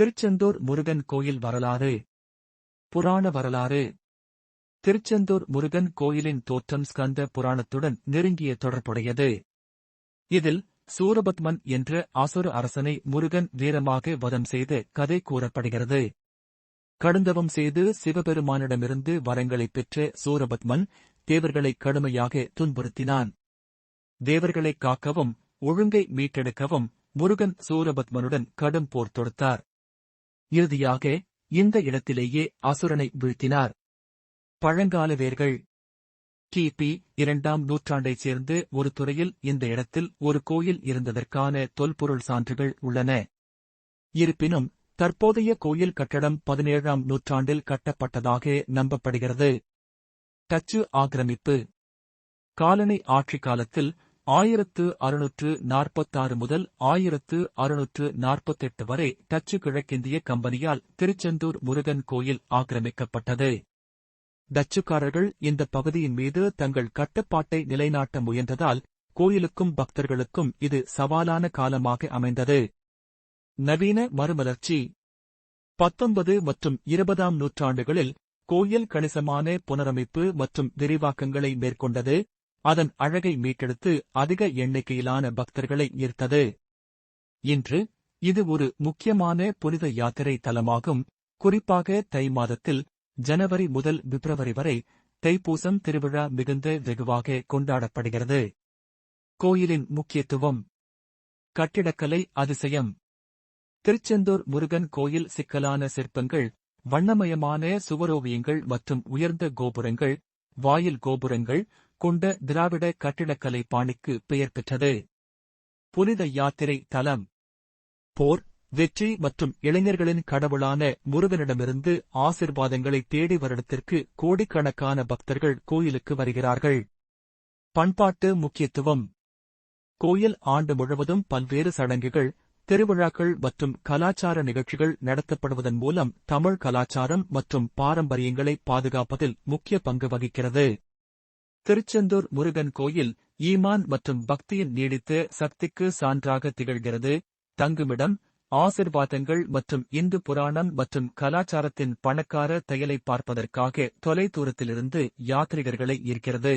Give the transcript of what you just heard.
திருச்செந்தூர் முருகன் கோயில் வரலாறு. புராண வரலாறு. திருச்செந்தூர் முருகன் கோயிலின் தோற்றம் ஸ்கந்த புராணத்துடன் நெருங்கிய தொடர்புடையது. இதில் சூரபத்மன் என்ற அசுர அரசனை முருகன் வீரமாக வதம் செய்து கதை கூறப்படுகிறது. கடுந்தவம் செய்து சிவபெருமானிடமிருந்து வரங்களைப் பெற்ற சூரபத்மன் தேவர்களை கடுமையாக துன்புறுத்தினான். தேவர்களைக் காக்கவும் ஒழுங்கை மீட்டெடுக்கவும் முருகன் சூரபத்மனுடன் கடும் போர் தொடுத்தார். இறுதியாக இந்த இடத்திலேயே அசுரனை வீழ்த்தினார். பழங்கால வேர்கள். கிபி இரண்டாம் நூற்றாண்டைச் சேர்ந்து ஒரு துறையில் இந்த இடத்தில் ஒரு கோயில் இருந்ததற்கான தொல்பொருள் சான்றுகள் உள்ளன. இருப்பினும் தற்போதைய கோயில் கட்டடம் பதினேழாம் நூற்றாண்டில் கட்டப்பட்டதாக நம்பப்படுகிறது. டச்சு ஆக்கிரமிப்பு. காலனி ஆட்சி காலத்தில் ஆயிரத்து அறுநூற்று நாற்பத்தாறு முதல் ஆயிரத்து அறுநூற்று நாற்பத்தெட்டு வரை டச்சு கிழக்கிந்திய கம்பெனியால் திருச்செந்தூர் முருகன் கோயில் ஆக்கிரமிக்கப்பட்டது. டச்சுக்காரர்கள் இந்த பகுதியின் மீது தங்கள் கட்டுப்பாட்டை நிலைநாட்ட முயன்றதால் கோயிலுக்கும் பக்தர்களுக்கும் இது சவாலான காலமாக அமைந்தது. நவீன மறுமலர்ச்சி. பத்தொன்பது மற்றும் இருபதாம் நூற்றாண்டுகளில் கோயில் கணிசமான புனரமைப்பு மற்றும் விரிவாக்கங்களை மேற்கொண்டது. அதன் அழகை மீட்டெடுத்து அதிக எண்ணிக்கையிலான பக்தர்களை ஈர்த்தது. இன்று இது ஒரு முக்கியமான புனித யாத்திரை தலமாகும். குறிப்பாக தை மாதத்தில் ஜனவரி முதல் பிப்ரவரி வரை தைப்பூசம் திருவிழா மிகுந்த வெகுவாக கொண்டாடப்படுகிறது. கோயிலின் முக்கியத்துவம். கட்டிடக்கலை அதிசயம். திருச்செந்தூர் முருகன் கோயில் சிக்கலான சிற்பங்கள் வண்ணமயமான சுவரோவியங்கள் மற்றும் உயர்ந்த கோபுரங்கள் வாயில் கோபுரங்கள் கொண்ட திராவிட கட்டிடக்கலை பாணிக்கு பெயர் பெற்றது. புனித யாத்திரை தலம். போர் வெற்றி மற்றும் இளைஞர்களின் கடவுளான முருகனிடமிருந்து ஆசிர்வாதங்களை தேடி வருடத்திற்கு கோடிக்கணக்கான பக்தர்கள் கோயிலுக்கு வருகிறார்கள். பண்பாட்டு முக்கியத்துவம். கோயில் ஆண்டு முழுவதும் பல்வேறு சடங்குகள் திருவிழாக்கள் மற்றும் கலாச்சார நிகழ்ச்சிகள் நடத்தப்படுவதன் மூலம் தமிழ் கலாச்சாரம் மற்றும் பாரம்பரியங்களை பாதுகாப்பதில் முக்கிய பங்கு வகிக்கிறது. திருச்செந்தூர் முருகன் கோயில் ஈமான் மற்றும் பக்தியின் நீடித்த சக்திக்கு சான்றாக திகழ்கிறது. தங்குமிடம் ஆசிர்வாதங்கள் மற்றும் இந்து புராணம் மற்றும் கலாச்சாரத்தின் பணக்கார தையலை பார்ப்பதற்காக தொலைதூரத்திலிருந்து யாத்ரிகர்களை ஈர்க்கிறது.